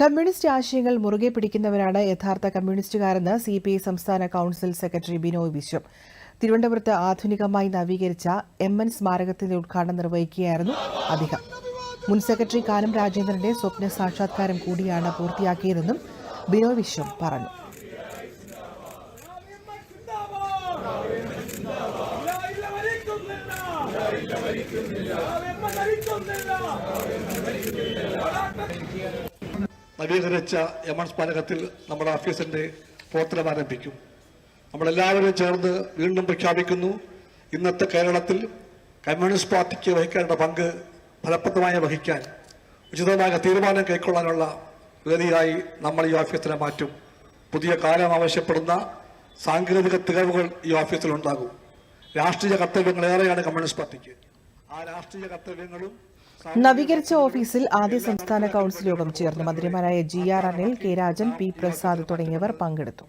Communist ആശയങ്ങൾ മുറുകെ പിടിക്കുന്നവരാണ് യഥാർത്ഥ കമ്മ്യൂണിസ്റ്റുകാരെന്ന് സി പി ഐ സംസ്ഥാന കൌൺസിൽ സെക്രട്ടറി ബിനോയ് വിശ്വം. തിരുവനന്തപുരത്ത് ആധുനികമായി നവീകരിച്ച എം എൻ സ്മാരകത്തിന്റെ ഉദ്ഘാടനം നിർവഹിക്കുകയായിരുന്നു അദ്ദേഹം. മുൻ സെക്രട്ടറി കാനം രാജേന്ദ്രന്റെ സ്വപ്ന സാക്ഷാത്കാരം കൂടിയാണ് പൂർത്തിയാക്കിയതെന്നും ബിനോയ് വിശ്വം പറഞ്ഞു. നവീകരിച്ച യമൺ സ്മാരകത്തിൽ നമ്മുടെ ഓഫീസിന്റെ പ്രവർത്തനം ആരംഭിക്കും. നമ്മളെല്ലാവരും ചേർന്ന് വീണ്ടും പ്രഖ്യാപിക്കുന്നു. ഇന്നത്തെ കേരളത്തിൽ കമ്മ്യൂണിസ്റ്റ് പാർട്ടിക്ക് വഹിക്കേണ്ട പങ്ക് ഫലപ്രദമായി വഹിക്കാൻ ഉചിതമായ തീരുമാനം കൈക്കൊള്ളാനുള്ള വേദിയായി നമ്മൾ ഈ ഓഫീസിനെ മാറ്റും. പുതിയ കാലം ആവശ്യപ്പെടുന്ന സാങ്കേതിക തികവുകൾ ഈ ഓഫീസിലുണ്ടാകും. രാഷ്ട്രീയ കർത്തവ്യങ്ങൾ ഏറെയാണ് കമ്മ്യൂണിസ്റ്റ് പാർട്ടിക്ക്. ആ രാഷ്ട്രീയ കർത്തവ്യങ്ങളും നവീകരിച്ച ഓഫീസിൽ ആദ്യ സംസ്ഥാന കൌൺസിൽ യോഗം ചേർന്നു മന്ത്രിമാരായ G R Anil K Rajan P Prasad തുടങ്ങിയവർ പങ്കെടുത്തു.